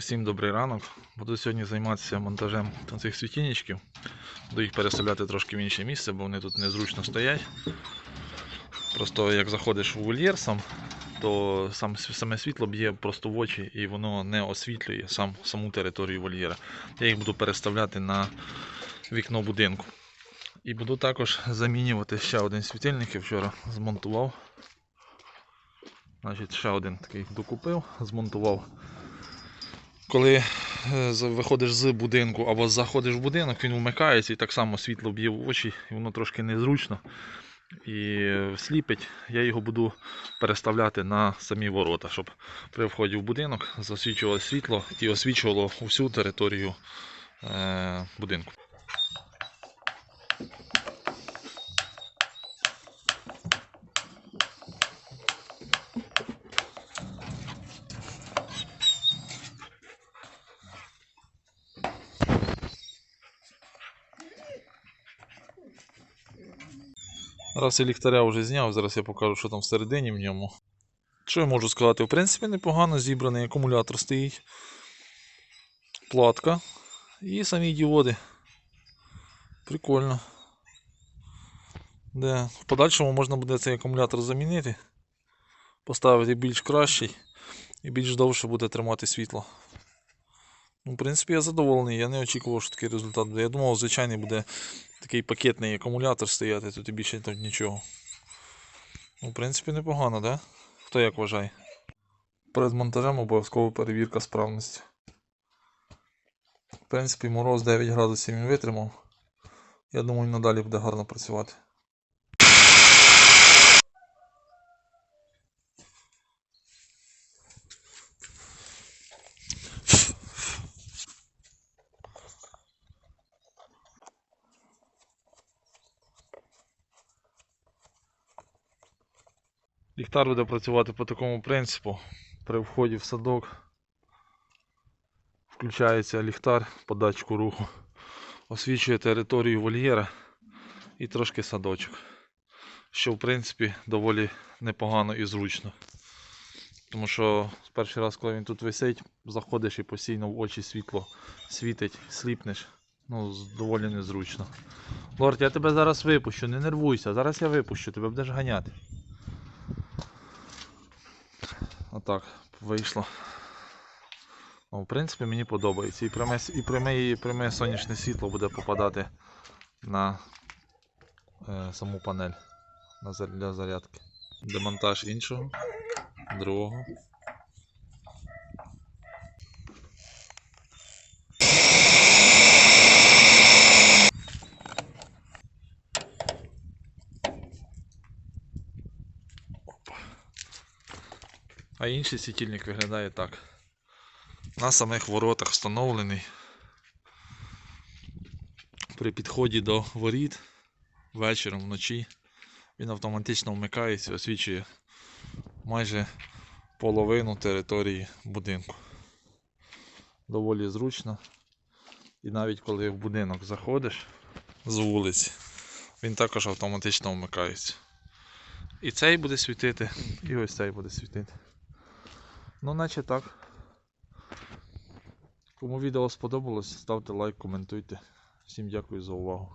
Усім добрий ранок. Буду сьогодні займатися монтажем цих світильничків. Буду їх переставляти трошки в інше місце, бо вони тут незручно стоять. Просто як заходиш у вольєр сам, то сам, саме світло б'є просто в очі і воно не освітлює сам, саму територію вольєра. Я їх буду переставляти на вікно будинку. І буду також замінювати ще один світильник, я вчора змонтував. Значить, ще один такий докупив, змонтував коли е, виходиш з будинку або заходиш в будинок, він вмикається і так само світло б'є в очі, і воно трошки незручно і е, сліпить. Я його буду переставляти на самі ворота, щоб при вході в будинок засвічувало світло і освічувало всю територію е, будинку. Раз я ліхтаря вже зняв, зараз я покажу, що там всередині в ньому. Що я можу сказати? В принципі, непогано зібраний акумулятор стоїть. Платка. І самі діоди. Прикольно. Де в подальшому можна буде цей акумулятор замінити. Поставити більш кращий і більш довше буде тримати світло. Ну, в принципі, я задоволений, я не очікував, що такий результат буде. Я думав, звичайний буде такий пакетний акумулятор стояти, тут і більше тут нічого. Ну, в принципі, непогано, да? Хто як вважає? Перед монтажем обов'язкова перевірка справності. В принципі, мороз 9 градусів він витримав. Я думаю, надалі буде гарно працювати. Ліхтар буде працювати по такому принципу. При вході в садок включається ліхтар по датчику руху, освічує територію вольєра і трошки садочок. Що в принципі доволі непогано і зручно. Тому що перший раз, коли він тут висить, заходиш і постійно в очі світло світить, сліпнеш. Ну, доволі незручно. Лорд, я тебе зараз випущу, не нервуйся, зараз я випущу, тебе будеш ганяти. Отак вийшло. Ну, в принципі, мені подобається. І пряме, і пряме, і пряме сонячне світло буде попадати на е, саму панель для зарядки. Демонтаж іншого, другого. А інший світильник виглядає так. На самих воротах встановлений. При підході до воріт вечором вночі він автоматично вмикається освічує майже половину території будинку. Доволі зручно. І навіть коли в будинок заходиш з вулиці, він також автоматично вмикається. І цей буде світити, і ось цей буде світити. Ну, наче так. Кому відео сподобалось, ставте лайк, коментуйте. Всім дякую за увагу.